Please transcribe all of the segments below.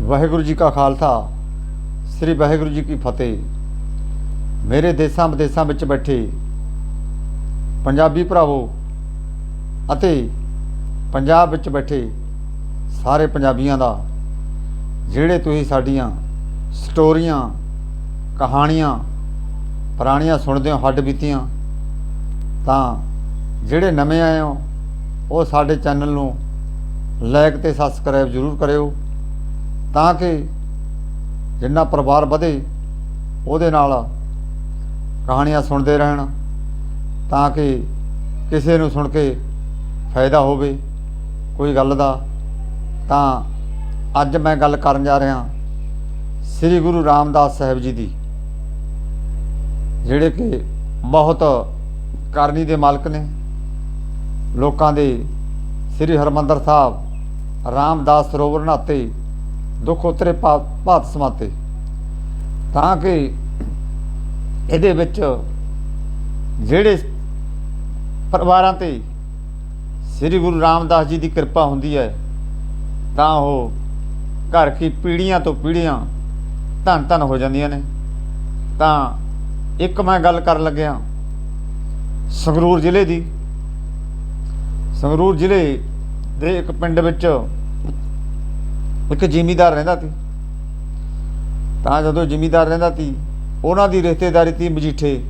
ਵਾਹਿਗੁਰੂ ਜੀ ਕਾ ਖਾਲਸਾ, ਸ੍ਰੀ ਵਾਹਿਗੁਰੂ ਜੀ ਕੀ ਫਤਿਹ। ਮੇਰੇ ਦੇਸਾਂ ਵਿਦੇਸਾਂ ਵਿੱਚ ਬੈਠੇ ਪੰਜਾਬੀ ਭਰਾਵੋ ਅਤੇ ਪੰਜਾਬ ਵਿੱਚ ਬੈਠੇ ਸਾਰੇ ਪੰਜਾਬੀਆਂ ਦਾ, ਜਿਹੜੇ ਤੁਸੀਂ ਸਾਡੀਆਂ ਸਟੋਰੀਆਂ, ਕਹਾਣੀਆਂ, ਪੁਰਾਣੀਆਂ ਸੁਣਦੇ ਹੋ, ਹੱਡ ਬੀਤੀਆਂ, ਤਾਂ ਜਿਹੜੇ ਨਵੇਂ ਆਏ ਹੋ, ਉਹ ਸਾਡੇ ਚੈਨਲ ਨੂੰ ਲਾਈਕ ਤੇ ਸਬਸਕ੍ਰਾਈਬ ਜ਼ਰੂਰ ਕਰਿਓ। ਤਾਂ ਕਿ ਜਿੰਨਾ ਪਰਿਵਾਰ ਵਧੇ, ਉਹਦੇ ਨਾਲ ਕਹਾਣੀਆਂ ਸੁਣਦੇ ਰਹਿਣ, ਤਾਂ ਕਿ ਕਿਸੇ ਨੂੰ ਸੁਣ ਕੇ ਫਾਇਦਾ ਹੋਵੇ। ਕੋਈ ਗੱਲ ਦਾ ਤਾਂ ਅੱਜ ਮੈਂ ਗੱਲ ਕਰਨ ਜਾ ਰਿਹਾ ਸ੍ਰੀ ਗੁਰੂ ਰਾਮਦਾਸ ਸਾਹਿਬ ਜੀ ਦੀ, ਜਿਹੜੇ ਕਿ ਬਹੁਤ ਕਰਨੀ ਦੇ ਮਾਲਕ ਨੇ। ਲੋਕਾਂ ਦੇ ਸ੍ਰੀ ਹਰਮੰਦਰ ਸਾਹਿਬ ਰਾਮਦਾਸ ਸਰੋਵਰ ਨਾਤੇ ਦੁੱਖ ਉਤਰੇ ਭਾ- ਭਾਤ ਸਮਾਤੇ ਤਾਂ ਕਿ ਇਹਦੇ ਵਿੱਚ ਜਿਹੜੇ ਪਰਿਵਾਰਾਂ ਤੇ ਸ੍ਰੀ ਗੁਰੂ ਰਾਮਦਾਸ ਜੀ ਦੀ ਕਿਰਪਾ ਹੁੰਦੀ ਹੈ, ਤਾਂ ਉਹ ਘਰ ਕੀ ਪੀੜ੍ਹੀਆਂ ਤੋਂ ਪੀੜ੍ਹੀਆਂ ਧੰਨ ਧੰਨ ਹੋ ਜਾਂਦੀਆਂ ਨੇ। ਤਾਂ ਇੱਕ ਮੈਂ ਗੱਲ ਕਰਨ ਲੱਗਿਆ, ਸੰਗਰੂਰ ਜ਼ਿਲ੍ਹੇ ਦੀ। ਸੰਗਰੂਰ ਜ਼ਿਲ੍ਹੇ ਦੇ ਇੱਕ ਪਿੰਡ ਵਿੱਚ ਇੱਕ ਜ਼ਿਮੀਦਾਰ ਰਹਿੰਦਾ ਸੀ। ਤਾਂ ਜਦੋਂ ਜ਼ਿਮੀਦਾਰ ਰਹਿੰਦਾ ਸੀ, ਉਹਨਾਂ ਦੀ ਰਿਸ਼ਤੇਦਾਰੀ ਸੀ ਮਜੀਠੇ।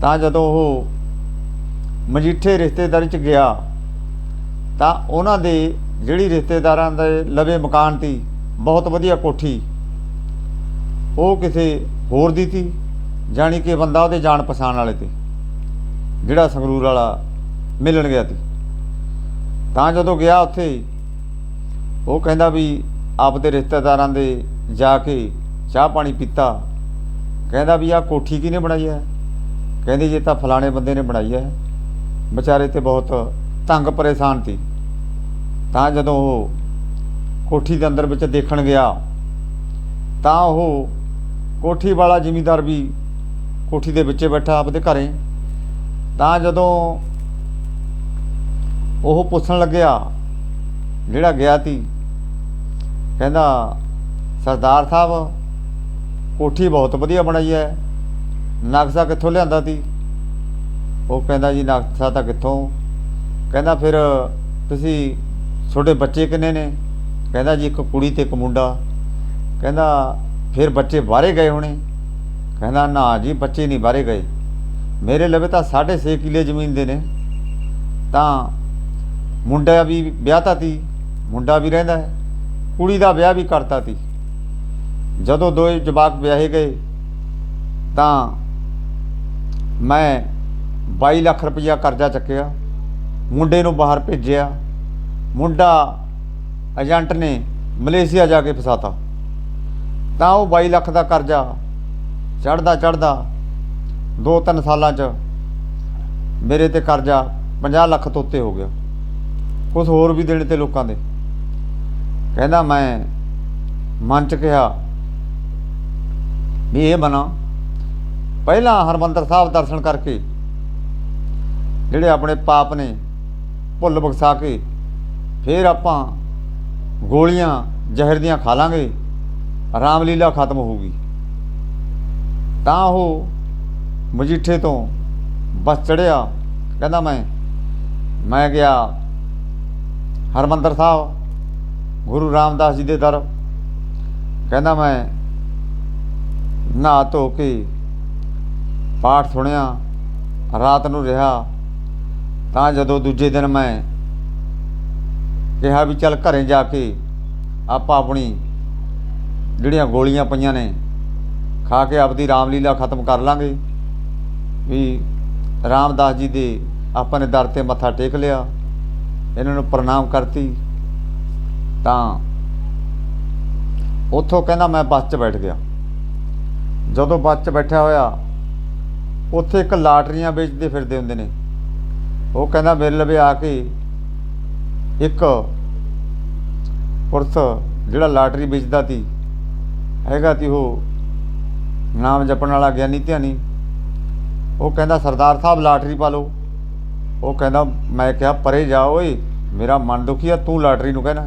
ਤਾਂ ਜਦੋਂ ਉਹ ਮਜੀਠੇ ਰਿਸ਼ਤੇਦਾਰੀ ਚ ਗਿਆ, ਤਾਂ ਉਹਨਾਂ ਦੇ ਜਿਹੜੀ ਰਿਸ਼ਤੇਦਾਰਾਂ ਦੇ ਲਵੇ ਮਕਾਨ ਸੀ, ਬਹੁਤ ਵਧੀਆ ਕੋਠੀ, ਉਹ ਕਿਸੇ ਹੋਰ ਦੀ ਸੀ, ਜਾਣੀ ਕਿ ਬੰਦਾ ਉਹਦੇ ਜਾਣ ਪਛਾਣ ਵਾਲੇ ਤੇ, ਜਿਹੜਾ ਸੰਗਰੂਰ ਵਾਲਾ ਮਿਲਣ ਗਿਆ ਸੀ। ਤਾਂ ਜਦੋਂ ਗਿਆ ਉੱਥੇ ਉਹ ਕਹਿੰਦਾ ਵੀ ਆਪਦੇ ਰਿਸ਼ਤੇਦਾਰਾਂ ਦੇ ਜਾ ਕੇ ਚਾਹ ਪਾਣੀ ਪੀਤਾ। ਕਹਿੰਦਾ ਵੀ ਆਹ ਕੋਠੀ ਕਿਹਨੇ ਬਣਾਈ ਹੈ? ਕਹਿੰਦੇ ਜੇ ਤਾਂ ਫਲਾਣੇ ਬੰਦੇ ਨੇ ਬਣਾਈ ਹੈ। ਵਿਚਾਰੇ ਤੇ ਬਹੁਤ ਤੰਗ ਪਰੇਸ਼ਾਨ ਸੀ। ਤਾਂ ਜਦੋਂ ਉਹ ਕੋਠੀ ਦੇ ਅੰਦਰ ਵਿੱਚ ਦੇਖਣ ਗਿਆ, ਤਾਂ ਉਹ ਕੋਠੀ ਵਾਲਾ ਜ਼ਿਮੀਂਦਾਰ ਵੀ ਕੋਠੀ ਦੇ ਵਿੱਚ ਬੈਠਾ ਆਪਦੇ ਘਰੇ। ਤਾਂ ਜਦੋਂ ਉਹ ਪੁੱਛਣ ਲੱਗਿਆ, ਜਿਹੜਾ ਗਿਆ ਸੀ ਕਹਿੰਦਾ, ਸਰਦਾਰ ਸਾਹਿਬ, ਕੋਠੀ ਬਹੁਤ ਵਧੀਆ ਬਣਾਈ ਹੈ। ਨਕਸ਼ਾ ਕਿੱਥੋਂ ਲਿਆਂਦਾ ਤੀ? ਉਹ ਕਹਿੰਦਾ ਜੀ, ਨਕਸ਼ਾ ਤਾਂ ਕਿੱਥੋਂ? ਕਹਿੰਦਾ, ਫਿਰ ਤੁਸੀਂ ਤੁਹਾਡੇ ਬੱਚੇ ਕਿੰਨੇ ਨੇ? ਕਹਿੰਦਾ ਜੀ, ਇੱਕ ਕੁੜੀ ਤੇ ਇੱਕ ਮੁੰਡਾ। ਕਹਿੰਦਾ, ਫਿਰ ਬੱਚੇ ਬਾਹਰੇ ਗਏ ਹੋਣੇ? ਕਹਿੰਦਾ, ਨਾ ਜੀ, ਬੱਚੇ ਨਹੀਂ ਬਾਹਰੇ ਗਏ। ਮੇਰੇ ਲਵੇ ਤਾਂ 6.5 ਕਿੱਲੇ ਜ਼ਮੀਨ ਦੇ ਨੇ। ਤਾਂ ਮੁੰਡਾ ਵੀ ਵਿਆਹਤਾ ਤੀ। ਮੁੰਡਾ ਵੀ ਰਹਿੰਦਾ ਹੈ। ਕੁੜੀ ਦਾ ਵਿਆਹ ਵੀ ਕਰਤਾ ਤੀ। ਜਦੋਂ ਦੋਏ ਜਵਾਕ ਵਿਆਹੇ ਗਏ, ਤਾਂ ਮੈਂ 22 ਲੱਖ ਰੁਪਇਆ ਕਰਜ਼ਾ ਚੱਕਿਆ, ਮੁੰਡੇ ਨੂੰ ਬਾਹਰ ਭੇਜਿਆ। ਮੁੰਡਾ ਏਜੰਟ ਨੇ ਮਲੇਸ਼ੀਆ ਜਾ ਕੇ ਫਸਾਤਾ। ਤਾਂ ਉਹ 22 ਲੱਖ ਦਾ ਕਰਜ਼ਾ ਚੜਦਾ ਚੜਦਾ 2-3 ਸਾਲਾਂ 'ਚ ਮੇਰੇ ਤੇ ਕਰਜ਼ਾ 50 ਲੱਖ ਤੋਂ ਉੱਤੇ ਹੋ ਗਿਆ। ਕੁਝ ਹੋਰ ਵੀ ਦੇਣੇ ਤੇ ਲੋਕਾਂ ਦੇ। ਕਹਿੰਦਾ ਮੈਂ ਮਨ 'ਚ ਕਿਹਾ ਵੀ ਇਹ ਬਣਾ। ਪਹਿਲਾਂ ਹਰਮੰਦਰ ਸਾਹਿਬ ਦਰਸ਼ਨ ਕਰਕੇ ਜਿਹੜੇ ਆਪਣੇ ਪਾਪ ਨੇ ਭੁੱਲ ਬਖਸ਼ਾ ਕੇ ਫਿਰ ਆਪਾਂ ਗੋਲੀਆਂ ਜ਼ਹਿਰ ਦੀਆਂ ਖਾ ਲਾਂਗੇ, ਰਾਮਲੀਲਾ ਖਤਮ ਹੋਊਗੀ। ਤਾਂ ਉਹ ਮਜੀਠੇ ਤੋਂ ਬਸ ਚੜਿਆ ਕਹਿੰਦਾ ਮੈਂ ਮੈਂ ਗਿਆ ਹਰਮੰਦਰ ਸਾਹਿਬ। ਗੁਰੂ ਰਾਮਦਾਸ ਜੀ ਦੇ ਦਰ। ਕਹਿੰਦਾ ਮੈਂ ਨਹਾ ਧੋ ਕੇ ਪਾਠ ਸੁਣਿਆ, ਰਾਤ ਨੂੰ ਰਿਹਾ। ਤਾਂ ਜਦੋਂ ਦੂਜੇ ਦਿਨ ਮੈਂ ਕਿਹਾ ਵੀ ਚੱਲ ਘਰੇ ਜਾ ਕੇ ਆਪਾਂ ਆਪਣੀ ਜਿਹੜੀਆਂ ਗੋਲੀਆਂ ਪਈਆਂ ਨੇ, ਖਾ ਕੇ ਆਪਦੀ ਰਾਮਲੀਲਾ ਖਤਮ ਕਰ ਲਾਂਗੇ। ਵੀ ਰਾਮਦਾਸ ਜੀ ਦੇ ਆਪਾਂ ਨੇ ਦਰ ਤੇ ਮੱਥਾ ਟੇਕ ਲਿਆ। ਇਹਨਾਂ ਨੂੰ ਪ੍ਰਣਾਮ ਕਰਤੀ। ਤਾਂ ਉੱਥੋਂ ਕਹਿੰਦਾ ਮੈਂ ਬੱਸ 'ਚ ਬੈਠ ਗਿਆ। ਜਦੋਂ ਬੱਸ 'ਚ ਬੈਠਾ ਹੋਇਆ, ਉੱਥੇ ਇੱਕ ਲਾਟਰੀਆਂ ਵੇਚਦੇ ਫਿਰਦੇ ਹੁੰਦੇ ਨੇ। ਉਹ ਕਹਿੰਦਾ ਮੇਰੇ ਲਵੇ ਆ ਕੇ ਇੱਕ ਪੁਰਸ਼ ਜਿਹੜਾ ਲਾਟਰੀ ਵੇਚਦਾ ਸੀ, ਹੈਗਾ ਤੀ ਉਹ ਨਾਮ ਜਪਣ ਵਾਲਾ ਗਿਆਨੀ ਧਿਆਨੀ। ਉਹ ਕਹਿੰਦਾ, ਸਰਦਾਰ ਸਾਹਿਬ, ਲਾਟਰੀ ਪਾ ਲਓ। ਉਹ ਕਹਿੰਦਾ, ਮੈਂ ਕਿਹਾ, ਪਰੇ ਜਾ ਓਏ, ਮੇਰਾ ਮਨ ਦੁਖੀ ਆ, ਤੂੰ ਲਾਟਰੀ ਨੂੰ ਕਹਿਣਾ।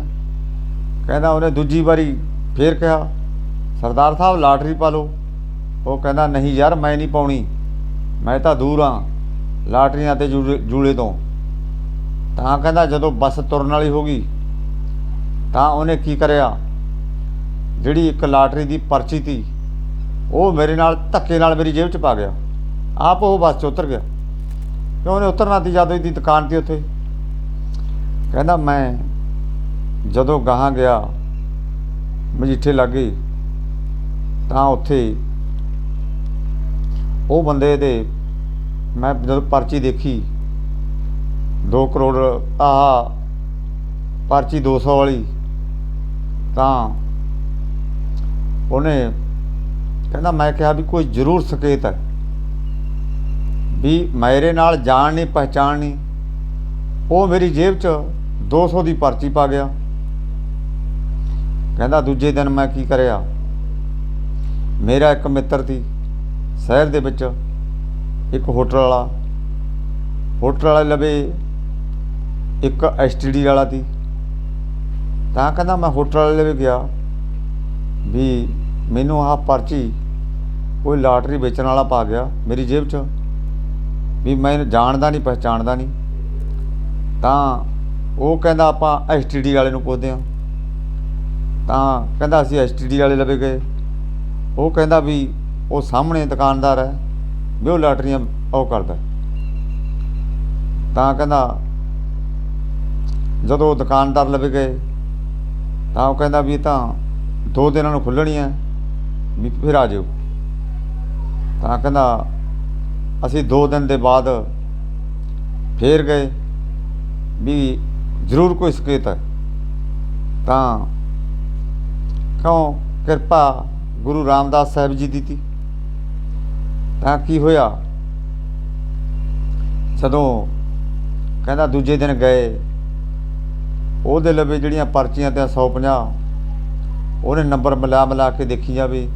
ਕਹਿੰਦਾ ਉਹਨੇ ਦੂਜੀ ਵਾਰੀ ਫੇਰ ਕਿਹਾ, ਸਰਦਾਰ ਸਾਹਿਬ ਲਾਟਰੀ ਪਾ ਲਓ। ਉਹ ਕਹਿੰਦਾ, ਨਹੀਂ ਯਾਰ, ਮੈਂ ਨਹੀਂ ਪਾਉਣੀ। ਮੈਂ ਤਾਂ ਦੂਰ ਹਾਂ ਲਾਟਰੀਆਂ ਤੇ ਜੂਲੇ ਜੂਲੇ ਤੋਂ। ਤਾਂ ਕਹਿੰਦਾ, ਜਦੋਂ ਬੱਸ ਤੁਰਨ ਵਾਲੀ ਹੋ ਗਈ, ਤਾਂ ਉਹਨੇ ਕੀ ਕਰਿਆ? ਜਿਹੜੀ ਇੱਕ ਲਾਟਰੀ ਦੀ ਪਰਚੀ ਤੀ, ਉਹ ਮੇਰੇ ਨਾਲ, ਧੱਕੇ ਨਾਲ ਮੇਰੀ ਜੇਬ 'ਚ ਪਾ ਗਿਆ। ਆਪ ਉਹ ਬੱਸ 'ਚ ਉਤਰ ਗਿਆ। ਕਿਉਂ ਉਹਨੇ ਉਤਰਨਾ ਤੀ ਜਦੋਂ ਦੀ ਦੁਕਾਨ ਤੇ ਉੱਥੇ? ਕਹਿੰਦਾ, ਮੈਂ ਜਦੋਂ ਗਾਹਾਂ ਗਿਆ, ਮਜੀਠੇ ਲੱਗੇ ਤਾਂ ਉੱਥੇ ਉਹ ਬੰਦੇ ਦੇ ਮੈਂ ਜਦੋਂ ਪਰਚੀ ਦੇਖੀ 2 ਕਰੋੜ, ਆਹ, ਪਰਚੀ 200 ਵਾਲੀ, ਤਾਂ ਉਹਨੇ ਕਹਿੰਦਾ, ਮੈਂ ਕਿਹਾ ਵੀ ਕੋਈ ਜ਼ਰੂਰ ਸੰਕੇਤ ਹੈ ਵੀ ਮੇਰੇ ਨਾਲ ਜਾਣ ਨਹੀਂ, ਪਹਿਚਾਣ ਨਹੀਂ। ਉਹ ਮੇਰੀ ਜੇਬ 'ਚ 200 ਦੀ ਪਰਚੀ ਪਾ ਗਿਆ। ਕਹਿੰਦਾ ਦੂਜੇ ਦਿਨ ਮੈਂ ਕੀ ਕਰਿਆ? ਮੇਰਾ ਇੱਕ ਮਿੱਤਰ ਸੀ, ਸ਼ਹਿਰ ਦੇ ਵਿੱਚ ਇੱਕ ਹੋਟਲ ਵਾਲਾ। ਹੋਟਲ ਵਾਲੇ ਲਵੇ ਇੱਕ ਐਸਟੀਡੀ ਵਾਲਾ ਸੀ। ਤਾਂ ਕਹਿੰਦਾ ਮੈਂ ਹੋਟਲ ਵਾਲੇ ਲਵੇ ਗਿਆ ਵੀ ਮੈਨੂੰ ਆਹ ਪਰਚੀ ਕੋਈ ਲਾਟਰੀ ਵੇਚਣ ਵਾਲਾ ਪਾ ਗਿਆ ਮੇਰੀ ਜੇਬ 'ਚ ਵੀ ਮੈਂ ਜਾਣਦਾ ਨਹੀਂ, ਪਹਿਚਾਣਦਾ ਨਹੀਂ। ਤਾਂ ਉਹ ਕਹਿੰਦਾ ਆਪਾਂ ਐਸਟੀਡੀ ਵਾਲੇ ਨੂੰ ਪੁੱਛਦੇ ਹਾਂ। ਤਾਂ ਕਹਿੰਦਾ ਅਸੀਂ ਐਸਟੀਡੀ ਵਾਲੇ ਲਵੇ ਗਏ। ਉਹ ਕਹਿੰਦਾ ਵੀ ਉਹ ਸਾਹਮਣੇ ਦੁਕਾਨਦਾਰ ਹੈ, ਵੀ ਉਹ ਲਾਟਰੀਆਂ ਉਹ ਕਰਦਾ ਤਾਂ ਕਹਿੰਦਾ, ਜਦੋਂ ਉਹ ਦੁਕਾਨਦਾਰ ਲਵੇ ਗਏ, ਤਾਂ ਉਹ ਕਹਿੰਦਾ ਵੀ ਤਾਂ ਦੋ ਦਿਨਾਂ ਨੂੰ ਖੁੱਲਣੀਆਂ ਵੀ ਫਿਰ ਆ ਜਾਓ ਤਾਂ ਕਹਿੰਦਾ, ਅਸੀਂ ਦੋ ਦਿਨ ਦੇ ਬਾਅਦ ਫੇਰ ਗਏ, ਵੀ ਜ਼ਰੂਰ ਕੋਈ ਸੰਕੇਤ ਹੈ। ਤਾਂ ਕਿਉਂ ਕਿਰਪਾ ਗੁਰੂ ਰਾਮਦਾਸ ਸਾਹਿਬ ਜੀ ਦੀ ਤੀ? ਤਾਂ ਕੀ ਹੋਇਆ? ਜਦੋਂ ਕਹਿੰਦਾ ਦੂਜੇ ਦਿਨ ਗਏ, ਉਹਦੇ ਲਵੇ ਜਿਹੜੀਆਂ ਪਰਚੀਆਂ ਤੇ 150 ਉਹਨੇ ਨੰਬਰ ਮਿਲਾ ਮਿਲਾ ਕੇ ਦੇਖੀ ਜਾਵੇ।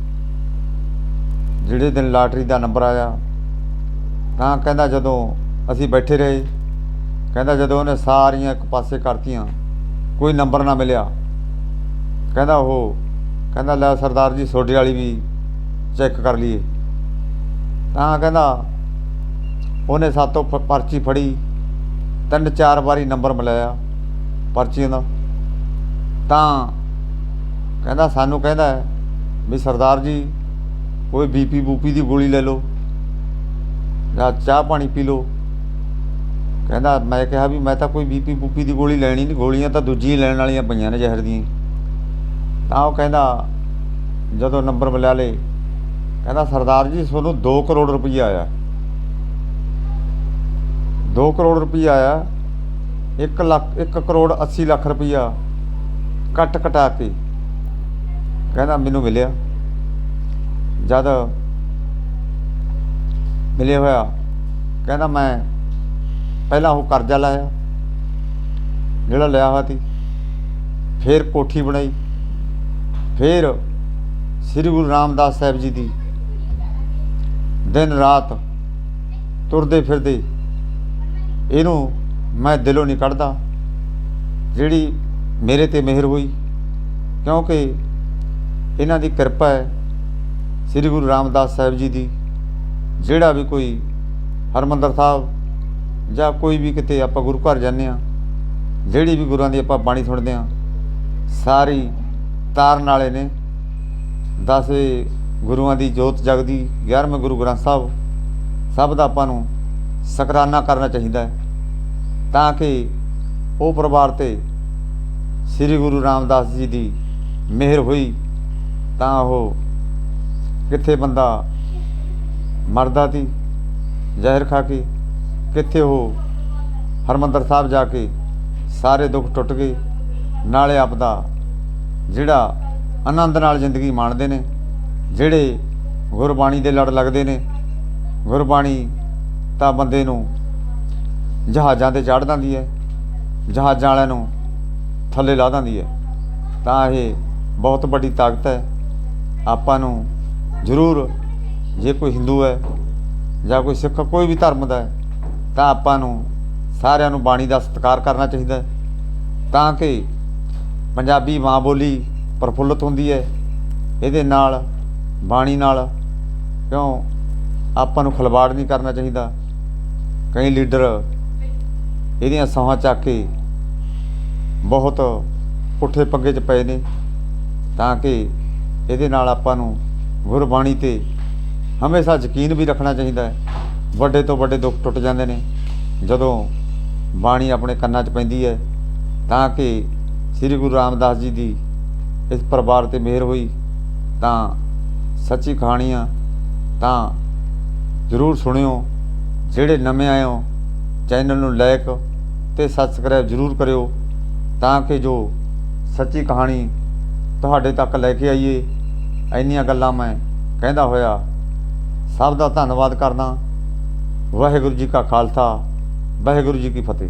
ਜਿਹੜੇ ਦਿਨ ਲਾਟਰੀ ਦਾ ਨੰਬਰ ਆਇਆ, ਤਾਂ ਕਹਿੰਦਾ ਜਦੋਂ ਅਸੀਂ ਬੈਠੇ ਰਹੇ, ਕਹਿੰਦਾ ਜਦੋਂ ਉਹਨੇ ਸਾਰੀਆਂ ਇੱਕ ਪਾਸੇ ਕਰਤੀਆਂ, ਕੋਈ ਨੰਬਰ ਨਾ ਮਿਲਿਆ। ਕਹਿੰਦਾ ਉਹ ਕਹਿੰਦਾ, ਲੈ ਸਰਦਾਰ ਜੀ, ਤੁਹਾਡੇ ਵਾਲੀ ਵੀ ਚੈੱਕ ਕਰ ਲਈਏ। ਤਾਂ ਕਹਿੰਦਾ, ਉਹਨੇ ਸਾਤੋਂ ਪ- ਪਰਚੀ ਫੜੀ, ਤਿੰਨ ਚਾਰ ਵਾਰੀ ਨੰਬਰ ਮਿਲਾਇਆ ਪਰਚੀਆਂ ਦਾ। ਤਾਂ ਕਹਿੰਦਾ, ਸਾਨੂੰ ਕਹਿੰਦਾ ਵੀ ਸਰਦਾਰ ਜੀ, ਕੋਈ ਬੀਪੀ, ਬੂਪੀ ਦੀ ਗੋਲੀ ਲੈ ਲਓ ਜਾਂ ਚਾਹ ਪਾਣੀ ਪੀ ਲਓ। ਕਹਿੰਦਾ, ਮੈਂ ਕਿਹਾ ਵੀ ਮੈਂ ਤਾਂ ਕੋਈ ਬੀਪੀ, ਬੂਪੀ ਦੀ ਗੋਲੀ ਲੈਣੀ ਨਹੀਂ ਗੋਲੀਆਂ ਤਾਂ ਦੂਜੀ ਲੈਣ ਵਾਲੀਆਂ ਪਈਆਂ ਨੇ ਜ਼ਹਿਰ ਦੀਆਂ। ਤਾਂ ਉਹ ਕਹਿੰਦਾ, ਜਦੋਂ ਨੰਬਰ ਮਿਲਾ ਲੇ, ਕਹਿੰਦਾ ਸਰਦਾਰ ਜੀ, ਤੁਹਾਨੂੰ 2 ਕਰੋੜ ਰੁਪਈਆ ਆਇਆ। 2 ਕਰੋੜ ਰੁਪਈਆ ਆਇਆ 1 ਲੱਖ 1 ਕਰੋੜ 80 ਲੱਖ ਰੁਪਈਆ ਕੱਟ ਕਟਾ ਕੇ ਕਹਿੰਦਾ ਮੈਨੂੰ ਮਿਲਿਆ। ਜਦ ਮਿਲਿਆ ਹੋਇਆ, ਕਹਿੰਦਾ ਮੈਂ ਪਹਿਲਾਂ ਉਹ ਕਰਜ਼ਾ ਲਾਇਆ, ਜਿਹੜਾ ਲਿਆ ਹੋਇਆ ਸੀ, ਫਿਰ ਕੋਠੀ ਬਣਾਈ। ਫਿਰ ਸ੍ਰੀ ਗੁਰੂ ਰਾਮਦਾਸ ਸਾਹਿਬ ਜੀ ਦੀ ਦਿਨ ਰਾਤ ਤੁਰਦੇ ਫਿਰਦੇ ਇਹਨੂੰ ਮੈਂ ਦਿਲੋਂ ਨਹੀਂ ਕੱਢਦਾ, ਜਿਹੜੀ ਮੇਰੇ ਤੇ ਮਿਹਰ ਹੋਈ, ਕਿਉਂਕਿ ਇਹਨਾਂ ਦੀ ਕਿਰਪਾ ਹੈ ਸ੍ਰੀ ਗੁਰੂ ਰਾਮਦਾਸ ਸਾਹਿਬ ਜੀ ਦੀ, ਜਿਹੜਾ ਵੀ ਕੋਈ ਹਰਮੰਦਰ ਸਾਹਿਬ ਜਾਂ ਕੋਈ ਵੀ ਕਿਤੇ ਆਪਾਂ ਗੁਰੂ ਘਰ ਜਾਂਦੇ ਆ ਜਿਹੜੀ ਵੀ ਗੁਰੂਆਂ ਦੀ ਆਪਾਂ ਬਾਣੀ ਸੁਣਦੇ ਆ ਸਾਰੀ ਤਾਰਨ ਵਾਲੇ ਨੇ। ਦਸਵੇਂ ਗੁਰੂਆਂ ਦੀ ਜੋਤ ਜਗਦੀ 11ਵੇਂ ਗੁਰੂ ਗ੍ਰੰਥ ਸਾਹਿਬ। ਸਭ ਦਾ ਆਪਾਂ ਨੂੰ ਸਕਰਾਨਾ ਕਰਨਾ ਚਾਹੀਦਾ ਹੈ। ਤਾਂ ਕਿ ਉਹ ਪਰਿਵਾਰ ਤੇ ਸ੍ਰੀ ਗੁਰੂ ਰਾਮਦਾਸ ਜੀ ਦੀ ਮਿਹਰ ਹੋਈ, ਤਾਂ ਉਹ ਕਿੱਥੇ ਬੰਦਾ ਮਰਦਾ ਸੀ, ਜ਼ਹਿਰ ਖਾ ਕੇ, ਕਿੱਥੇ ਉਹ ਹਰਮੰਦਰ ਸਾਹਿਬ ਜਾ ਕੇ ਸਾਰੇ ਦੁੱਖ ਟੁੱਟ ਗਏ, ਨਾਲੇ ਆਪਦਾ ਜਿਹੜਾ ਆਨੰਦ ਨਾਲ ਜ਼ਿੰਦਗੀ ਮਾਣਦੇ ਨੇ, ਜਿਹੜੇ ਗੁਰਬਾਣੀ ਦੇ ਲੜ ਲੱਗਦੇ ਨੇ, ਗੁਰਬਾਣੀ ਤਾਂ ਬੰਦੇ ਨੂੰ ਜਹਾਜ਼ਾਂ ਤੇ ਚੜ੍ਹ ਦਿੰਦੀ ਹੈ, ਜਹਾਜ਼ਾਂ ਵਾਲਿਆਂ ਨੂੰ ਥੱਲੇ ਲਾ ਦਿੰਦੀ ਹੈ। ਤਾਂ ਇਹ ਬਹੁਤ ਵੱਡੀ ਤਾਕਤ ਹੈ। ਆਪਾਂ ਨੂੰ ਜ਼ਰੂਰ ਜੇ ਕੋਈ ਹਿੰਦੂ ਹੈ ਜਾਂ ਕੋਈ ਸਿੱਖ, ਕੋਈ ਵੀ ਧਰਮ ਦਾ ਹੈ, ਤਾਂ ਆਪਾਂ ਨੂੰ ਸਾਰਿਆਂ ਨੂੰ ਬਾਣੀ ਦਾ ਸਤਿਕਾਰ ਕਰਨਾ ਚਾਹੀਦਾ ਹੈ। ਤਾਂ ਕਿ ਪੰਜਾਬੀ ਮਾਂ ਬੋਲੀ ਪ੍ਰਫੁੱਲਤ ਹੁੰਦੀ ਹੈ। ਇਹਦੇ ਨਾਲ, ਬਾਣੀ ਨਾਲ ਕਿਉਂ ਆਪਾਂ ਨੂੰ ਖਿਲਵਾੜ ਨਹੀਂ ਕਰਨਾ ਚਾਹੀਦਾ? ਕਈ ਲੀਡਰ ਇਹਦੀਆਂ ਸੌਹਾਂ ਚੱਕ ਕੇ ਬਹੁਤ ਪੁੱਠੇ ਪੰਗੇ 'ਚ ਪਏ ਨੇ ਤਾਂ ਕਿ ਇਹਦੇ ਨਾਲ ਆਪਾਂ ਨੂੰ ਗੁਰਬਾਣੀ ਤੇ ਹਮੇਸ਼ਾ ਯਕੀਨ ਵੀ ਰੱਖਣਾ ਚਾਹੀਦਾ ਹੈ। ਵੱਡੇ ਤੋਂ ਵੱਡੇ ਦੁੱਖ ਟੁੱਟ ਜਾਂਦੇ ਨੇ। ਜਦੋਂ ਬਾਣੀ ਆਪਣੇ ਕੰਨਾਂ 'ਚ ਪੈਂਦੀ ਹੈ ਤਾਂ ਕਿ ਸ੍ਰੀ ਗੁਰੂ ਰਾਮਦਾਸ ਜੀ ਦੀ ਇਸ ਪਰਿਵਾਰ ਤੇ ਮਿਹਰ ਹੋਈ, ਤਾਂ ਸੱਚੀ ਕਹਾਣੀਆਂ ਤਾਂ ਜ਼ਰੂਰ ਸੁਣਿਓ, ਜਿਹੜੇ ਨਵੇਂ ਆਏ ਹੋ, ਚੈਨਲ ਨੂੰ ਲਾਈਕ ਤੇ ਸਬਸਕ੍ਰਾਈਬ ਜ਼ਰੂਰ ਕਰਿਓ, ਤਾਂ ਕਿ ਜੋ ਸੱਚੀ ਕਹਾਣੀ ਤੁਹਾਡੇ ਤੱਕ ਲੈ ਕੇ ਆਈਏ, ਇੰਨੀਆਂ ਗੱਲਾਂ ਮੈਂ ਕਹਿੰਦਾ ਹੋਇਆ, ਸਭ ਦਾ ਧੰਨਵਾਦ ਕਰਦਾ। ਵਾਹਿਗੁਰੂ ਜੀ ਕਾ ਖਾਲਸਾ, ਵਾਹਿਗੁਰੂ ਜੀ ਕੀ ਫਤਿਹ।